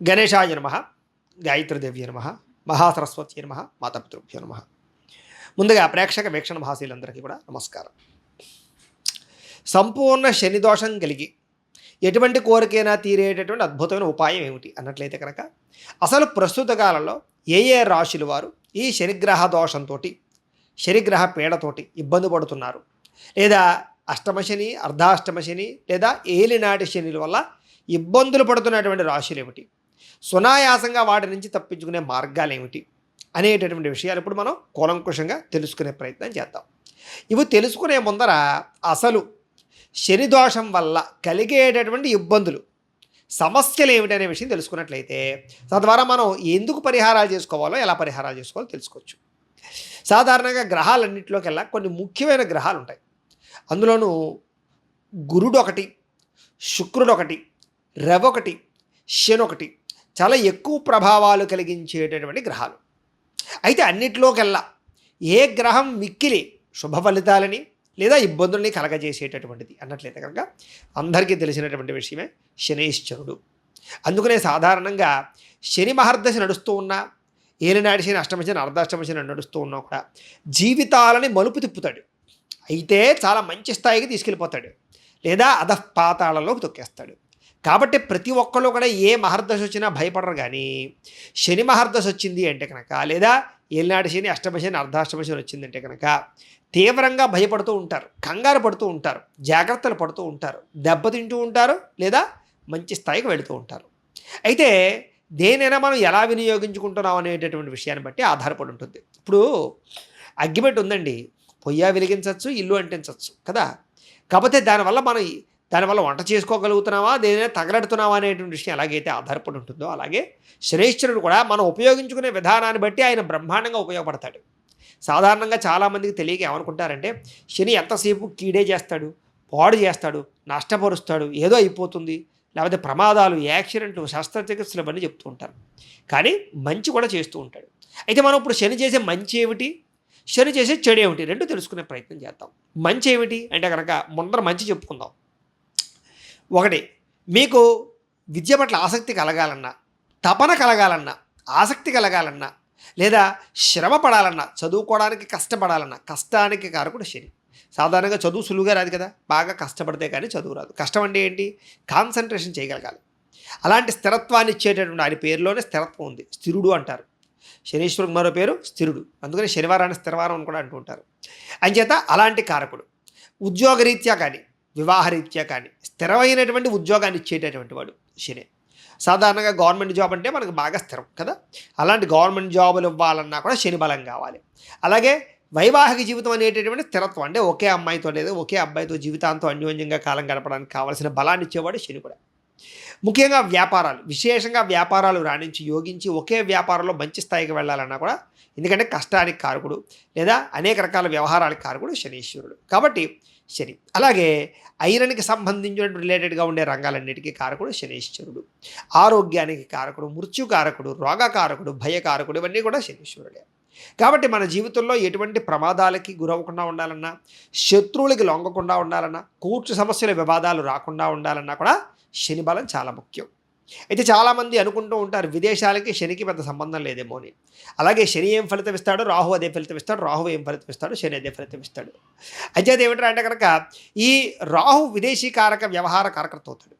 గణేశాయ నమ గాయత్రిదేవ్య నమ మహాసరస్వతి నమ మాతాపితృభ్యో నమ. ముందుగా ప్రేక్షక వీక్షణ భాషలందరికీ కూడా నమస్కారం. సంపూర్ణ శని దోషం కలిగి ఎటువంటి కోరికైనా తీరేటటువంటి అద్భుతమైన ఉపాయం ఏమిటి అన్నట్లయితే కనుక అసలు ప్రస్తుత కాలంలో ఏ ఏ రాశుల వారు ఈ శనిగ్రహ దోషంతో శనిగ్రహ పీడతోటి ఇబ్బంది పడుతున్నారు? లేదా అష్టమ శని అర్ధాష్టమ శని లేదా ఏలినాటి శనిల వల్ల ఇబ్బందులు పడుతున్నటువంటి రాశులు ఏమిటి? సునాయాసంగా వాటి నుంచి తప్పించుకునే మార్గాలు ఏమిటి అనేటటువంటి విషయాలు ఇప్పుడు మనం కూలంకుషంగా తెలుసుకునే ప్రయత్నం చేద్దాం. ఇవి తెలుసుకునే ముందర అసలు శనిదోషం వల్ల కలిగేటటువంటి ఇబ్బందులు సమస్యలు ఏమిటనే విషయం తెలుసుకున్నట్లయితే తద్వారా మనం ఎందుకు పరిహారాలు చేసుకోవాలో ఎలా పరిహారాలు చేసుకోవాలో తెలుసుకోవచ్చు. సాధారణంగా గ్రహాలన్నింటిలోకెల్లా కొన్ని ముఖ్యమైన గ్రహాలు ఉంటాయి అందులోనూ గురుడు ఒకటి శుక్రుడు ఒకటి రవి ఒకటి శని ఒకటి చాలా ఎక్కువ ప్రభావాలు కలిగించేటటువంటి గ్రహాలు. అయితే అన్నిటిలోకెల్లా ఏ గ్రహం మిక్కిలి శుభ ఫలితాలని లేదా ఇబ్బందుల్ని కలగజేసేటటువంటిది అన్నట్లయితే కనుక అందరికీ తెలిసినటువంటి విషయమే శనీశ్వరుడు అందుకనే సాధారణంగా శని మహర్దశ నడుస్తూ ఉన్నా ఏలినాటి శని అష్టమ అర్ధాష్టమశని నడుస్తూ ఉన్నా కూడా జీవితాలని మలుపు తిప్పుతాడు. అయితే చాలా మంచి స్థాయికి తీసుకెళ్ళిపోతాడు. లేదా అధపాతాళంలోకి తొక్కేస్తాడు. కాబట్టి ప్రతి ఒక్కళ్ళు కూడా ఏ మహర్దశ వచ్చినా భయపడరు కానీ శని మహర్దశ వచ్చింది అంటే కనుక లేదా ఏలినాటి శని అష్టమ శని అర్ధాష్టమ శని వచ్చిందంటే కనుక తీవ్రంగా భయపడుతూ ఉంటారు కంగారు పడుతూ ఉంటారు జాగ్రత్తలు పడుతూ ఉంటారు దెబ్బతింటూ ఉంటారు లేదా మంచి స్థాయికి వెళుతూ ఉంటారు. అయితే దేనైనా మనం ఎలా వినియోగించుకుంటున్నాం అనేటటువంటి విషయాన్ని బట్టి ఆధారపడి ఉంటుంది. ఇప్పుడు అగ్గిపెట్టి ఉందండి పొయ్య వెలిగించవచ్చు ఇల్లు అంటించవచ్చు కదా. కాకపోతే దానివల్ల మనం దానివల్ల వంట చేసుకోగలుగుతున్నావా? దేనైనా తగలడుతున్నావా అనేటువంటి విషయం ఎలాగైతే ఆధారపడి ఉంటుందో అలాగే శ్రేష్ఠుడు కూడా మనం ఉపయోగించుకునే విధానాన్ని బట్టి ఆయన బ్రహ్మాండంగా ఉపయోగపడతాడు. సాధారణంగా చాలామందికి తెలియక ఏమనుకుంటారంటే శని ఎంతసేపు కీడే చేస్తాడు పాడు చేస్తాడు నష్టపరుస్తాడు ఏదో అయిపోతుంది లేకపోతే ప్రమాదాలు యాక్సిడెంట్లు శస్త్రచికిత్సలు అవన్నీ చెప్తూ ఉంటారు. కానీ మంచి కూడా చేస్తూ ఉంటాడు. అయితే మనం ఇప్పుడు శని చేసే మంచి ఏమిటి? శని చేసే చెడు ఏమిటి? రెండు తెలుసుకునే ప్రయత్నం చేద్దాం. మంచి ఏమిటి? అంటే కనుక ముందర మంచి చెప్పుకుందాం. ఒకటి మీకు విద్య పట్ల ఆసక్తి కలగాలన్నా తపన కలగాలన్నా ఆసక్తి కలగాలన్నా లేదా శ్రమ పడాలన్నా చదువుకోవడానికి కష్టపడాలన్నా కష్టానికి కారకుడు శని. సాధారణంగా చదువు సులువుగా రాదు కదా బాగా కష్టపడితే కానీ చదువు రాదు. కష్టం అంటే ఏంటి? కాన్సన్ట్రేషన్ చేయగలగాలి. అలాంటి స్థిరత్వాన్ని ఇచ్చేటటువంటి ఆయన పేరులోనే స్థిరత్వం ఉంది. స్థిరుడు అంటారు. శనీశ్వరుడు మరో పేరు స్థిరుడు. అందుకని శనివారాన్ని స్థిరవారం అని కూడా అంటూ ఉంటారు. అంచేత అలాంటి కారకుడు ఉద్యోగరీత్యా కానీ వివాహరీత్యా కానీ స్థిరమైనటువంటి ఉద్యోగాన్ని ఇచ్చేటటువంటి వాడు శని. సాధారణంగా గవర్నమెంట్ జాబ్ అంటే మనకు బాగా స్థిరం కదా? అలాంటి గవర్నమెంట్ జాబులు ఇవ్వాలన్నా కూడా శని బలం కావాలి. అలాగే వైవాహిక జీవితం అనేటటువంటి స్థిరత్వం అంటే ఒకే అమ్మాయితో లేదా ఒకే అబ్బాయితో జీవితాంతం అన్యోన్యంగా కాలం గడపడానికి కావాల్సిన బలాన్ని ఇచ్చేవాడు శని కూడా. ముఖ్యంగా వ్యాపారాలు విశేషంగా వ్యాపారాలు రాణించి యోగించి ఒకే వ్యాపారంలో మంచి స్థాయికి వెళ్ళాలన్నా కూడా ఎందుకంటే కష్టానికి కారకుడు లేదా అనేక రకాల వ్యవహారాలకు కారకుడు శనీశ్వరుడు. కాబట్టి శని. అలాగే ఐరన్కి సంబంధించిన రిలేటెడ్గా ఉండే రంగాలన్నిటికీ కారకుడు శనీశ్వరుడు. ఆరోగ్యానికి కారకుడు మృత్యుకారకుడు రోగకారకుడు భయకారకుడు ఇవన్నీ కూడా శనీశ్వరుడే. కాబట్టి మన జీవితంలో ఎటువంటి ప్రమాదాలకి గురవ్వకుండా ఉండాలన్నా శత్రువులకి లొంగకుండా ఉండాలన్నా కూర్చు సమస్యల వివాదాలు రాకుండా ఉండాలన్నా కూడా శని బలం చాలా ముఖ్యం. అయితే చాలామంది అనుకుంటూ ఉంటారు విదేశాలకి శనికి పెద్ద సంబంధం లేదేమో అని. అలాగే శని ఏం ఫలితం ఇస్తాడు? రాహు అదే ఫలితం ఇస్తాడు రాహు ఏం ఫలితం ఇస్తాడు? శని అదే ఫలితం ఇస్తాడు. అయితే అది ఏమిటంటే అంటే కనుక ఈ రాహు విదేశీ కారక వ్యవహార కారకర్త అవుతాడు.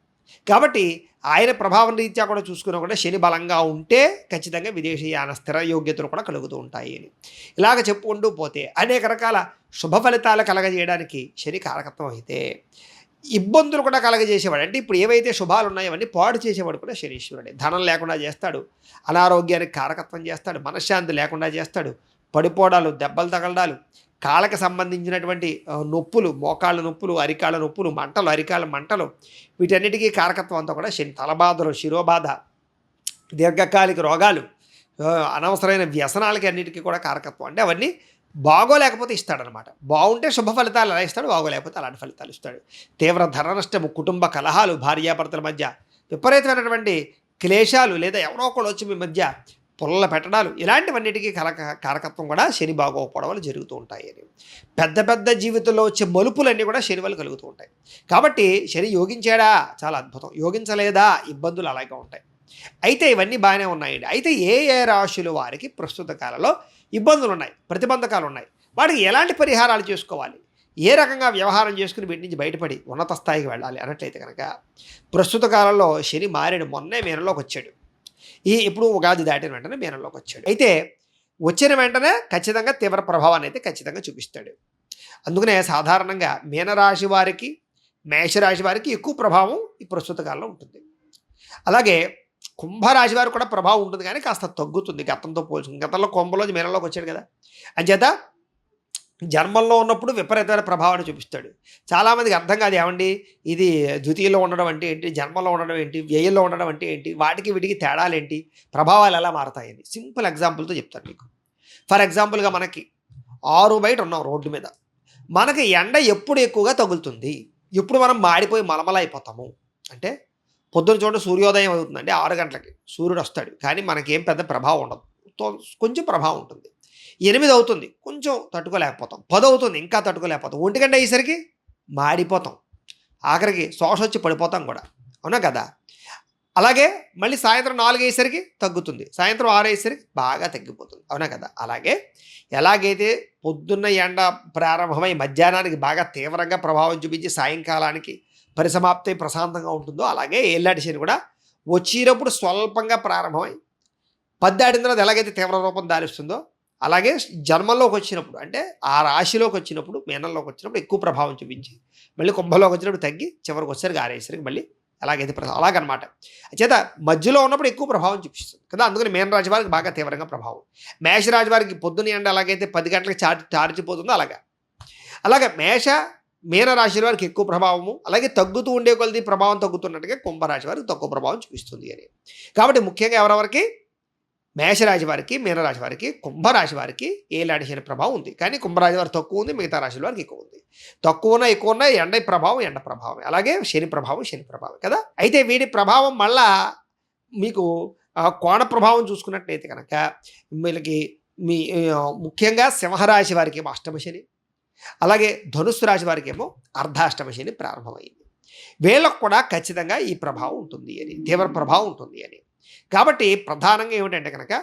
కాబట్టి ఆయన ప్రభావం రీత్యా కూడా చూసుకున్నా కూడా శని బలంగా ఉంటే ఖచ్చితంగా విదేశీయాన స్థిర యోగ్యతలు కూడా కలుగుతూ ఉంటాయి అని. ఇలాగ చెప్పుకుంటూ పోతే అనేక రకాల శుభ ఫలితాలు కలగజేయడానికి శని కారకత్వం అయితే ఇబ్బందులు కూడా కలగజేసేవాడు. అంటే ఇప్పుడు ఏవైతే శుభాలు ఉన్నాయో అవన్నీ పాడు చేసేవాడు కూడా శనీశ్వరుడే. ధనం లేకుండా చేస్తాడు. అనారోగ్యానికి కారకత్వం చేస్తాడు. మనశ్శాంతి లేకుండా చేస్తాడు. పడిపోవడాలు దెబ్బలు తగలడాలు కాళ్ళకి సంబంధించినటువంటి నొప్పులు మోకాళ్ళ నొప్పులు అరికాళ్ళ నొప్పులు మంటలు అరికాళ్ళ మంటలు వీటన్నిటికీ కారకత్వం అంతా కూడా శని తలబాధలు శిరోబాధ దీర్ఘకాలిక రోగాలు అనవసరమైన వ్యసనాలకి అన్నిటికీ కూడా కారకత్వం. అంటే అవన్నీ బాగోలేకపోతే ఇస్తాడనమాట. బాగుంటే శుభ ఫలితాలు అలా ఇస్తాడు? బాగోలేకపోతే అలాంటి ఫలితాలు ఇస్తాడు. తీవ్ర ధర నష్టము కుటుంబ కలహాలు భార్యాభర్తల మధ్య విపరీతమైనటువంటి క్లేశాలు లేదా ఎవరో ఒకళ్ళు వచ్చి మీ మధ్య పుల్లల పెట్టడాలు ఇలాంటివన్నిటికీ కలక కారకత్వం కూడా శని బాగోకపోవడం వల్ల జరుగుతూ ఉంటాయి అని. పెద్ద పెద్ద జీవితంలో వచ్చే మలుపులన్నీ కూడా శని వల్ల కలుగుతూ ఉంటాయి. కాబట్టి శని యోగించాడా? చాలా అద్భుతం. యోగించలేదా? ఇబ్బందులు అలాగే ఉంటాయి. అయితే ఇవన్నీ బాగానే ఉన్నాయండి. అయితే ఏ ఏ రాశుల వారికి ప్రస్తుత కాలంలో ఇబ్బందులు ఉన్నాయి ప్రతిబంధకాలు ఉన్నాయి వాటికి ఎలాంటి పరిహారాలు చేసుకోవాలి? ఏ రకంగా వ్యవహారం చేసుకుని వీటి నుంచి బయటపడి ఉన్నత స్థాయికి వెళ్ళాలి అన్నట్లయితే కనుక ప్రస్తుత కాలంలో శని మారేడు మొన్నే మీనంలోకి వచ్చాడు. ఈ ఇప్పుడు ఉగాది దాటిన వెంటనే మీనంలోకి వచ్చాడు. అయితే వచ్చిన వెంటనే ఖచ్చితంగా తీవ్ర ప్రభావాన్ని అయితే ఖచ్చితంగా చూపిస్తాడు. అందుకనే సాధారణంగా మీనరాశి వారికి మేషరాశి వారికి ఎక్కువ ప్రభావం ఈ ప్రస్తుత కాలంలో ఉంటుంది. అలాగే కుంభరాశి వారు కూడా ప్రభావం ఉంటుంది కానీ కాస్త తగ్గుతుంది గతంతో పోల్చుకుని గతంలో కుంభలోంచి మీనంలోకి వచ్చాడు కదా. అంచేత జన్మంలో ఉన్నప్పుడు విపరీతమైన ప్రభావాన్ని చూపిస్తాడు. చాలామందికి అర్థం కాదు ఏమండి? ఇది ద్వితీయంలో ఉండడం అంటే ఏంటి? జన్మలో ఉండడం ఏంటి? వ్యయంలో ఉండడం అంటే ఏంటి? వాటికి వీటికి తేడాలు ఏంటి? ప్రభావాలు ఎలా మారతాయని సింపుల్ ఎగ్జాంపుల్తో చెప్తాను మీకు. ఫర్ ఎగ్జాంపుల్గా మనకి ఆరు బయట ఉన్నాం రోడ్డు మీద. మనకి ఎండ ఎప్పుడు ఎక్కువగా తగులుతుంది? ఎప్పుడు మనం మాడిపోయి మలమల అయిపోతాము అంటే పొద్దున చూడండి సూర్యోదయం అవుతుందండి ఆరు గంటలకి సూర్యుడు వస్తాడు. కానీ మనకేం పెద్ద ప్రభావం ఉండదు. కొంచెం ప్రభావం ఉంటుంది. ఎనిమిది అవుతుంది కొంచెం తట్టుకోలేకపోతాం. పది అవుతుంది ఇంకా తట్టుకోలేకపోతాం. ఒంటి గంట అయ్యేసరికి మాడిపోతాం. ఆఖరికి శోష వచ్చి పడిపోతాం కూడా. అవునా కదా? అలాగే మళ్ళీ సాయంత్రం నాలుగు అయ్యేసరికి తగ్గుతుంది. సాయంత్రం ఆరు అయ్యేసరికి బాగా తగ్గిపోతుంది. అవునా కదా? అలాగే ఎలాగైతే పొద్దున్న ఎండ ప్రారంభమై మధ్యాహ్నానికి బాగా తీవ్రంగా ప్రభావం చూపించి సాయంకాలానికి పరిసమాప్తి ప్రశాంతంగా ఉంటుందో అలాగే ఏళ్ళాటి శని కూడా వచ్చినప్పుడు స్వల్పంగా ప్రారంభమై పద్దాడిన తర్వాత ఎలాగైతే తీవ్ర రూపం దారిస్తుందో అలాగే జన్మంలోకి వచ్చినప్పుడు అంటే ఆ రాశిలోకి వచ్చినప్పుడు మీనంలోకి వచ్చినప్పుడు ఎక్కువ ప్రభావం చూపించి మళ్ళీ కుంభంలోకి వచ్చినప్పుడు తగ్గి చివరికి వచ్చేసరికి ఆరేసరికి మళ్ళీ అలాగైతే ప్ర- అలాగనమాట. చేత మధ్యలో ఉన్నప్పుడు ఎక్కువ ప్రభావం చూపిస్తుంది. కదా? అందుకని మీనరాశి వారికి బాగా తీవ్రంగా ప్రభావం. మేషరాశి వారికి పొద్దున ఎండ అలాగైతే పది గంటలకు చార్జ్ చార్జిపోతుందో అలాగా. అలాగే మేష మీనరాశి వారికి ఎక్కువ ప్రభావము. అలాగే తగ్గుతూ ఉండే కొలది ప్రభావం తగ్గుతున్నట్టుగా కుంభరాశి వారికి తక్కువ ప్రభావం చూపిస్తుంది అని. కాబట్టి ముఖ్యంగా ఎవరెవరికి? మేషరాశి వారికి మీనరాశి వారికి కుంభరాశి వారికి ఏలాంటి శని ప్రభావం ఉంది. కానీ కుంభరాశి వారు తక్కువ ఉంది మిగతా రాశుల వారికి ఎక్కువ ఉంది. తక్కువ ఉన్న ఎక్కువ ఉన్న ఎండ ప్రభావం ఎండ ప్రభావం. అలాగే శని ప్రభావం శని ప్రభావం కదా? అయితే వీడి ప్రభావం మళ్ళా మీకు కోణ ప్రభావం చూసుకున్నట్లయితే కనుక వీళ్ళకి మీ ముఖ్యంగా సింహరాశి వారికి ఏమో అష్టమ శని అలాగే ధనుస్సు రాశి వారికి ఏమో అర్ధాష్టమ శని ప్రారంభమైంది. వీళ్ళకు కూడా ఖచ్చితంగా ఈ ప్రభావం ఉంటుంది అని తీవ్ర ప్రభావం ఉంటుంది అని. కాబట్టి ప్రధానంగా ఏమిటంటే కనుక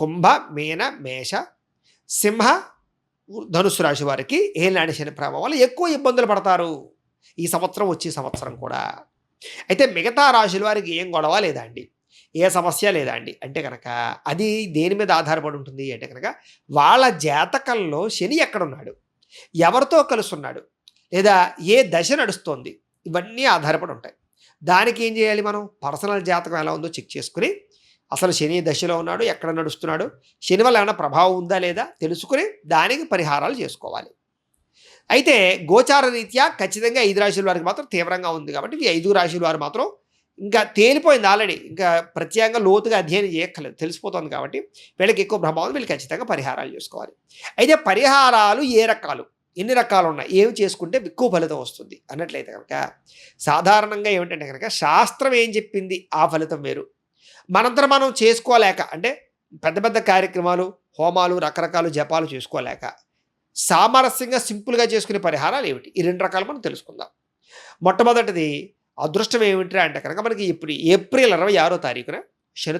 కుంభ మీన మేష సింహ ధనుసు రాశి వారికి ఏనాటి శని ప్రభావాలు ఎక్కువ ఇబ్బందులు పడతారు? ఈ సంవత్సరం వచ్చే సంవత్సరం కూడా. అయితే మిగతా రాశుల వారికి ఏం గొడవ లేదా అండి ఏ సమస్య లేదా అండి అంటే కనుక అది దేని మీద ఆధారపడి ఉంటుంది అంటే కనుక వాళ్ళ జాతకంలో శని ఎక్కడున్నాడు? ఎవరితో కలుస్తున్నాడు లేదా ఏ దశ నడుస్తోంది? ఇవన్నీ ఆధారపడి ఉంటాయి. దానికి ఏం చేయాలి మనం? పర్సనల్ జాతకం ఎలా ఉందో చెక్ చేసుకుని అసలు శని దశలో ఉన్నాడు ఎక్కడ నడుస్తున్నాడు శని వల్ల ఏమైనా ప్రభావం ఉందా లేదా తెలుసుకుని దానికి పరిహారాలు చేసుకోవాలి. అయితే గోచార రీత్యా ఖచ్చితంగా ఐదు రాశుల వారికి మాత్రం తీవ్రంగా ఉంది కాబట్టి ఈ ఐదు రాశుల వారు మాత్రం ఇంకా తేలిపోయింది ఆల్రెడీ. ఇంకా ప్రత్యేకంగా లోతుగా అధ్యయనం చేయక్కర్లేదు తెలిసిపోతుంది కాబట్టి వీళ్ళకి ఎక్కువ ప్రభావం వీళ్ళు ఖచ్చితంగా పరిహారాలు చేసుకోవాలి. అయితే పరిహారాలు ఏ రకాలు? ఎన్ని రకాలు ఉన్నాయి ఏమి చేసుకుంటే ఎక్కువ ఫలితం వస్తుంది? అన్నట్లయితే కనుక సాధారణంగా ఏమిటంటే కనుక శాస్త్రం ఏం చెప్పింది? ఆ ఫలితం వేరు. మనంతా మనం చేసుకోలేక అంటే పెద్ద పెద్ద కార్యక్రమాలు హోమాలు రకరకాల జపాలు చేసుకోలేక సామరస్యంగా సింపుల్గా చేసుకునే పరిహారాలు ఏమిటి? ఈ రెండు రకాలు మనం తెలుసుకుందాం. మొట్టమొదటిది అదృష్టం ఏమిటి అంటే కనుక మనకి ఇప్పుడు ఏప్రిల్ ఇరవై ఆరో తారీఖున శని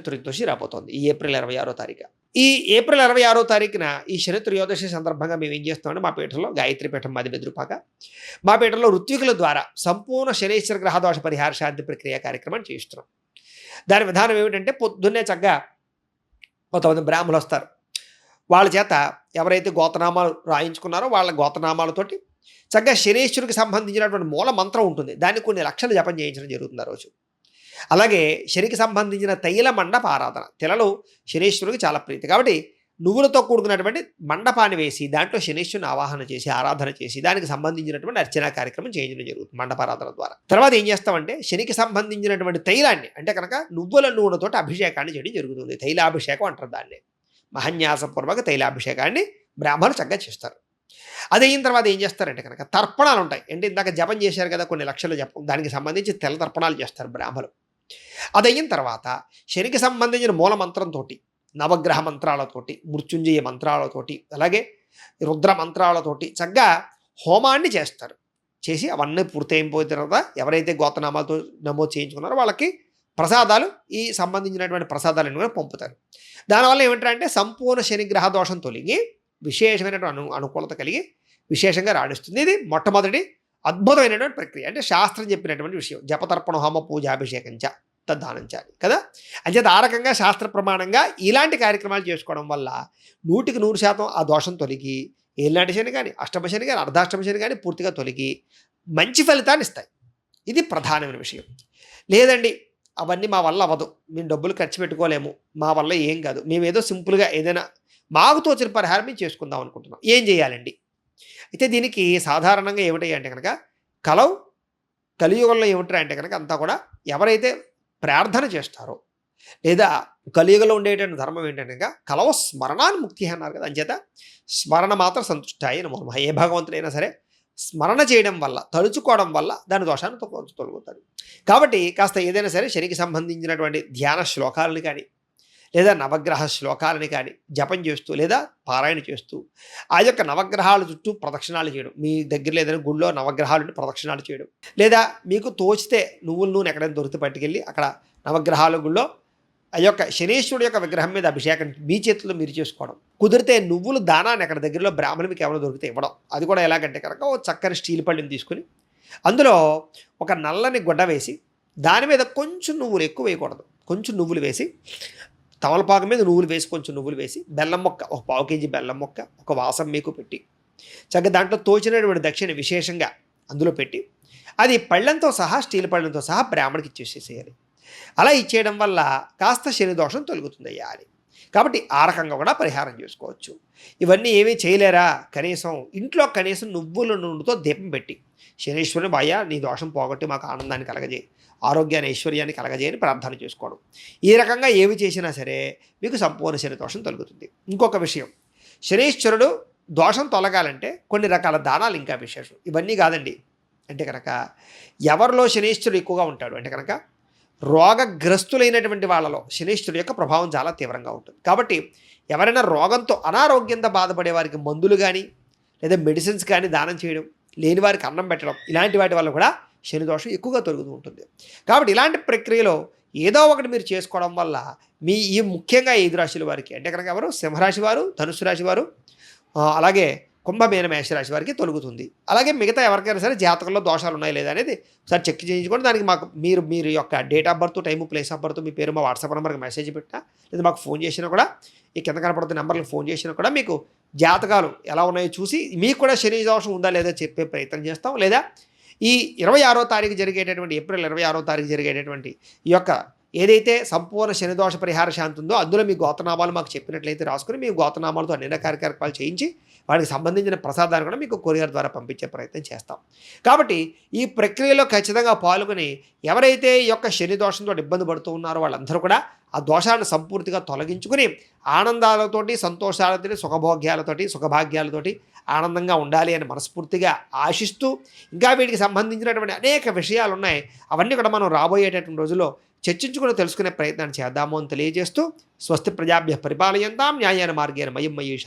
రాబోతోంది. ఈ ఏప్రిల్ ఇరవై ఆరో తారీఖు. ఈ ఏప్రిల్ ఇరవై ఆరో తారీఖున ఈ శని సందర్భంగా మేము ఏం చేస్తామంటే మా పీఠంలో గాయత్రి పీఠం మాది బెదురుపాక మా పీఠంలో ఋత్వికుల ద్వారా సంపూర్ణ శనేశ్వర గ్రహదోష పరిహార శాంతి ప్రక్రియ కార్యక్రమాన్ని చేస్తున్నాం దాని విధానం ఏమిటంటే పొద్దున్నే చక్కగా కొంతమంది బ్రాహ్మణులు వస్తారు. వాళ్ళ చేత ఎవరైతే గోతనామాలు రాయించుకున్నారో వాళ్ళ గోతనామాలతోటి చక్కగా శనేశ్వరుడికి సంబంధించినటువంటి మూల మంత్రం ఉంటుంది. దాన్ని కొన్ని లక్షలు జపం చేయించడం జరుగుతుంది ఆ రోజు. అలాగే శనికి సంబంధించిన తైల మండప ఆరాధన తెలలు శనీశ్వరుడికి చాలా ప్రీతి. కాబట్టి నువ్వులతో కూడుకున్నటువంటి మండపాన్ని వేసి దాంట్లో శనీశ్వరుని ఆవాహన చేసి ఆరాధన చేసి దానికి సంబంధించినటువంటి అర్చనా కార్యక్రమం చేయించడం జరుగుతుంది మండపారాధన ద్వారా. తర్వాత ఏం చేస్తామంటే శనికి సంబంధించినటువంటి తైలాన్ని అంటే కనుక నువ్వుల నూనెతో అభిషేకాన్ని చేయడం జరుగుతుంది. తైలాభిషేకం అంటారు దాన్ని. మహన్యాసపూర్వక తైలాభిషేకాన్ని బ్రాహ్మణులు చక్కగా చేస్తారు. అది అయిన తర్వాత ఏం చేస్తారంటే కనుక తర్పణాలు ఉంటాయి. అంటే ఇందాక జపం చేశారు కదా కొన్ని లక్షల జపం. దానికి సంబంధించి తెల్ల తర్పణాలు చేస్తారు బ్రాహ్మణులు అది అయిన తర్వాత శనికి సంబంధించిన మూల మంత్రంతో నవగ్రహ మంత్రాలతోటి మృత్యుంజయ మంత్రాలతోటి అలాగే రుద్ర మంత్రాలతోటి చక్కగా హోమాన్ని చేస్తారు. చేసి అవన్నీ పూర్తయిపోయిన తర్వాత ఎవరైతే గోతనామాలతో నమోదు చేయించుకున్నారో వాళ్ళకి ప్రసాదాలు ఈ సంబంధించినటువంటి ప్రసాదాలను కూడా పంపుతారు. దానివల్ల ఏమిటంటే సంపూర్ణ శనిగ్రహ దోషం తొలగి విశేషమైనటువంటి అను అనుకూలత కలిగి విశేషంగా రాణిస్తుంది. ఇది మొట్టమొదటి అద్భుతమైనటువంటి ప్రక్రియ. అంటే శాస్త్రం చెప్పినటువంటి విషయం. జపతర్పణ హోమ పూజాభిషేకంచ తద్దానంచ తద్దానించాలి కదా? అంచేత ఆ రకంగా శాస్త్ర ప్రమాణంగా ఇలాంటి కార్యక్రమాలు చేసుకోవడం వల్ల నూటికి నూరు శాతం ఆ దోషం తొలగి ఏళ్ళనాటి శని కానీ అష్టమ శని కానీ అర్ధాష్టమ శని కానీ పూర్తిగా తొలగి మంచి ఫలితాన్ని ఇస్తాయి. ఇది ప్రధానమైన విషయం. లేదండి అవన్నీ మా వల్ల అవ్వదు. మేము డబ్బులు ఖర్చు పెట్టుకోలేము. మా వల్ల ఏం కాదు. మేము ఏదో సింపుల్గా ఏదైనా మాకు తోచిన పరిహారం మేము చేసుకుందాం అనుకుంటున్నాం. ఏం చేయాలండి? అయితే దీనికి సాధారణంగా ఏమిటాయి అంటే కనుక కలవు కలియుగంలో ఏమిటాయి అంటే కనుక అంతా కూడా ఎవరైతే ప్రార్థన చేస్తారో లేదా కలియుగలో ఉండేటువంటి ధర్మం ఏంటంటే కనుక కలవ స్మరణాన్ని ముక్తి అన్నారు కదా. అంచేత స్మరణ మాత్రం సంతుష్టాయి నమో ఏ భగవంతుడైనా సరే స్మరణ చేయడం వల్ల తలుచుకోవడం వల్ల దాని దోషాన్ని తొలగ- కాబట్టి కాస్త ఏదైనా సరే శనికి సంబంధించినటువంటి ధ్యాన శ్లోకాలను కానీ లేదా నవగ్రహ శ్లోకాలని కానీ జపం చేస్తూ లేదా పారాయణ చేస్తూ ఆ యొక్క నవగ్రహాల చుట్టూ ప్రదక్షిణాలు చేయడం. మీ దగ్గరలో ఏదైనా గుళ్ళో నవగ్రహాలు ప్రదక్షిణాలు చేయడం. లేదా మీకు తోచితే నువ్వుల నూనె ఎక్కడైనా దొరికి పట్టుకెళ్ళి అక్కడ నవగ్రహాల గుళ్ళో ఆ యొక్క శనీశ్వరుడు యొక్క విగ్రహం మీద అభిషేకం మీ చేతుల్లో మీరు చేసుకోవడం. కుదిరితే నువ్వులు దానాన్ని అక్కడ దగ్గరలో బ్రాహ్మణులు మీకు ఎవరైనా దొరికితే ఇవ్వడం. అది కూడా ఎలాగంటే కనుక ఓ చక్కని స్టీల్ పళ్ళని తీసుకుని అందులో ఒక నల్లని గుడ్డ వేసి దాని మీద కొంచెం నువ్వులు ఎక్కువ వేయకూడదు. కొంచెం నువ్వులు వేసి తమలపాకు మీద నువ్వులు వేసి కొంచెం నువ్వులు వేసి బెల్లం మొక్క ఒక పావు కేజీ బెల్లం మొక్క ఒక వాసం మీకు పెట్టి చక్కగా దాంట్లో తోచినటువంటి దక్షిణ విశేషంగా అందులో పెట్టి అది పళ్ళంతో సహా స్టీల్ పళ్ళంతో సహా బ్రాహ్మణికి ఇచ్చేసేసేయాలి. అలా ఇచ్చేయడం వల్ల కాస్త శని దోషం తొలగుతుంది అయ్యా అని. కాబట్టి ఆ రకంగా కూడా పరిహారం చేసుకోవచ్చు. ఇవన్నీ ఏమీ చేయలేరా? కనీసం ఇంట్లో కనీసం నువ్వుల నూనెతో దీపం పెట్టి శనీశ్వరుని భయ నీ దోషం పోగొట్టి మాకు ఆనందాన్ని కలగజేయి ఆరోగ్యాన్ని ఐశ్వర్యాన్ని కలగజేయని ప్రార్థన చేసుకోవడం. ఈ రకంగా ఏమి చేసినా సరే మీకు సంపూర్ణ శని దోషం తొలగుతుంది. ఇంకొక విషయం శనీశ్వరుడు దోషం తొలగాలంటే కొన్ని రకాల దానాలు ఇంకా విశేషం. ఇవన్నీ కాదండి. అంటే కనుక ఎవరిలో శనీశ్వరుడు ఎక్కువగా ఉంటాడు? అంటే కనుక రోగగ్రస్తులైనటువంటి వాళ్ళలో శనిష్ఠుడి యొక్క ప్రభావం చాలా తీవ్రంగా ఉంటుంది. కాబట్టి ఎవరైనా రోగంతో అనారోగ్యంతో బాధపడే వారికి మందులు కానీ లేదా మెడిసిన్స్ కానీ దానం చేయడం లేని వారికి అన్నం పెట్టడం ఇలాంటి వాటి వల్ల కూడా శని దోషం ఎక్కువగా తొలుగుతూ ఉంటుంది. కాబట్టి ఇలాంటి ప్రక్రియలో ఏదో ఒకటి మీరు చేసుకోవడం వల్ల మీ ఈ ముఖ్యంగా ఐదు రాశుల వారికి అంటే కనుక ఎవరు? సింహరాశి వారు ధనుసు రాశి వారు అలాగే కుంభమేన మేషరాశి వారికి తొలుగుతుంది. అలాగే మిగతా ఎవరికైనా సరే జాతకంలో దోషాలు ఉన్నాయి లేదా అనేది ఒకసారి చెక్ చేయించుకోండి దానికి మాకు మీరు మీరు యొక్క date of birth time place of birth మీ పేరు మా వాట్సాప్ నెంబర్కి మెసేజ్ పెట్టినా లేదా మాకు ఫోన్ చేసినా కూడా ఈ కింద కనపడుతున్న నెంబర్కి ఫోన్ చేసినా కూడా మీకు జాతకాలు ఎలా ఉన్నాయో చూసి మీకు కూడా శని దోషం ఉందా లేదా చెప్పే ప్రయత్నం చేస్తాం. లేదా ఈ ఇరవై ఆరో తారీఖు జరిగేటటువంటి ఏప్రిల్ ఇరవై ఆరో తారీఖు జరిగేటటువంటి ఈ యొక్క ఏదైతే సంపూర్ణ శనిదోష పరిహార శాంతి ఉందో అందులో మీ గోతనామాలు మాకు చెప్పినట్లయితే రాసుకుని మీ గోతనామాలతో అన్ని కార్యకలాపాలు చేయించి వాటికి సంబంధించిన ప్రసాదాన్ని కూడా మీకు కొరియర్ ద్వారా పంపించే ప్రయత్నం చేస్తాం. కాబట్టి ఈ ప్రక్రియలో ఖచ్చితంగా పాల్గొని ఎవరైతే ఈ యొక్క శని దోషంతో ఇబ్బంది పడుతూ ఉన్నారో వాళ్ళందరూ కూడా ఆ దోషాన్ని సంపూర్తిగా తొలగించుకుని ఆనందాలతోటి సంతోషాలతోటి సుఖభోగ్యాలతోటి సుఖభాగ్యాలతోటి ఆనందంగా ఉండాలి అని మనస్ఫూర్తిగా ఆశిస్తూ ఇంకా వీటికి సంబంధించినటువంటి అనేక విషయాలు ఉన్నాయి. అవన్నీ కూడా మనం రాబోయేటటువంటి రోజుల్లో చర్చించుకుని తెలుసుకునే ప్రయత్నాన్ని చేద్దాము అని తెలియజేస్తూ స్వస్తి ప్రజాభ్య పరిపాలయంతాం న్యాయాన మార్గేణ మయం మయూష